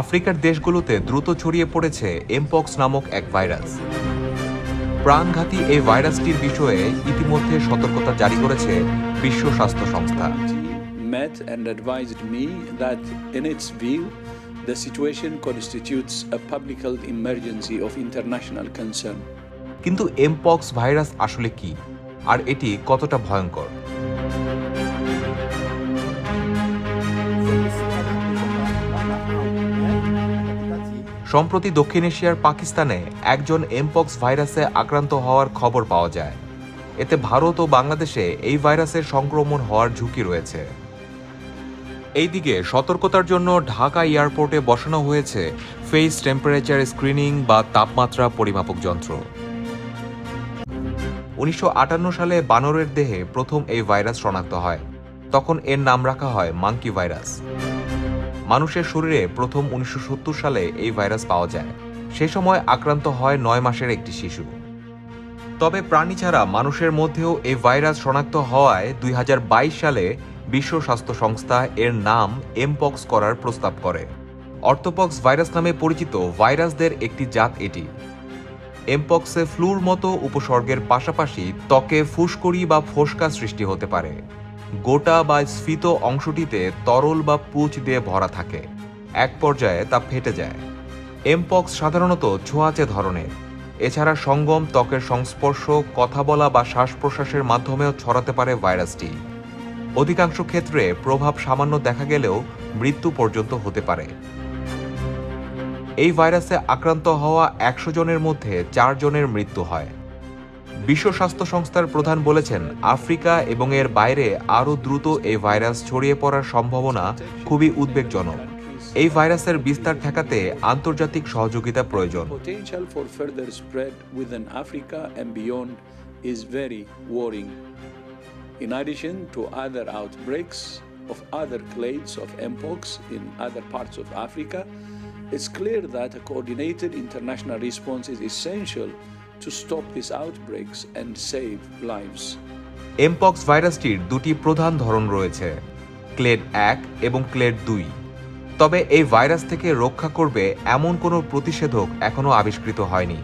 আফ্রিকার দেশগুলোতে দ্রুত ছড়িয়ে পড়েছে এমপক্স নামক এক ভাইরাস। প্রাণঘাতী এই ভাইরাসটির বিষয়ে ইতিমধ্যে সতর্কতা জারি করেছে বিশ্ব স্বাস্থ্য সংস্থা। Met and advised me that, in its view, the situation constitutes a public health emergency of international concern. কিন্তু এমপক্স ভাইরাস আসলে কি? আর এটি কতটা ভয়ঙ্কর? সম্প্রতি দক্ষিণ এশিয়ার পাকিস্তানে একজন এমপক্স ভাইরাসে আক্রান্ত হওয়ার খবর পাওয়া যায়। এতে ভারত ও বাংলাদেশে এই ভাইরাসের সংক্রমণ হওয়ার ঝুঁকি রয়েছে। এইদিকে সতর্কতার জন্য ঢাকা এয়ারপোর্টে বসানো হয়েছে ফেস টেম্পারেচার স্ক্রিনিং বা তাপমাত্রা পরিমাপক যন্ত্র। উনিশশো আটান্ন সালে বানরের দেহে প্রথম এই ভাইরাস শনাক্ত হয়। তখন এর নাম রাখা হয় মাঙ্কি ভাইরাস। মানুষের শরীরে প্রথম উনিশশো সত্তর সালে এই ভাইরাস পাওয়া যায়। সে সময় আক্রান্ত হয় নয় মাসের একটি শিশু। তবে প্রাণী ছাড়া মানুষের মধ্যেও এই ভাইরাস শনাক্ত হওয়ায় দুই হাজার বাইশ সালে বিশ্ব স্বাস্থ্য সংস্থা এর নাম এমপক্স করার প্রস্তাব করে। অর্থোপক্স ভাইরাস নামে পরিচিত ভাইরাসদের একটি জাত এটি। এমপক্সে ফ্লুর মতো উপসর্গের পাশাপাশি ত্বকে ফুসকড়ি বা ফোসকা সৃষ্টি হতে পারে। গোটা বা স্ফীত অংশটিতে তরল বা পুঁজ দিয়ে ভরা থাকে। এক পর্যায়ে তা ফেটে যায়। এমপক্স সাধারণত ছোঁয়াচে ধরনের। এছাড়া সঙ্গম, ত্বকের সংস্পর্শ, কথা বলা বা শ্বাস প্রশ্বাসের মাধ্যমেও ছড়াতে পারে ভাইরাসটি। অধিকাংশ ক্ষেত্রে প্রভাব সামান্য দেখা গেলেও মৃত্যু পর্যন্ত হতে পারে। এই ভাইরাসে আক্রান্ত হওয়া একশো জনের মধ্যে চার জনের মৃত্যু হয়। বিশ্ব স্বাস্থ্য সংস্থার প্রধান বলেছেন আফ্রিকা এবং এর বাইরে আরও দ্রুত এই ভাইরাস ছড়িয়ে পড়ার সম্ভাবনা খুবই উদ্বেগজনক এই ভাইরাসের বিস্তার ঠেকাতে আন্তর্জাতিক সহযোগিতা প্রয়োজন. In addition to other outbreaks of other clades of mpox in other parts of Africa, it's clear that a coordinated international response is essential to stop these outbreaks and save lives. Mpox ভাইরাসটির দুটি প্রধান ধরন রয়েছে clade এক এবং clade দুই তবে এই virus থেকে রক্ষা করবে এমন কোনো প্রতিষেধক এখনও আবিষ্কৃত হয়নি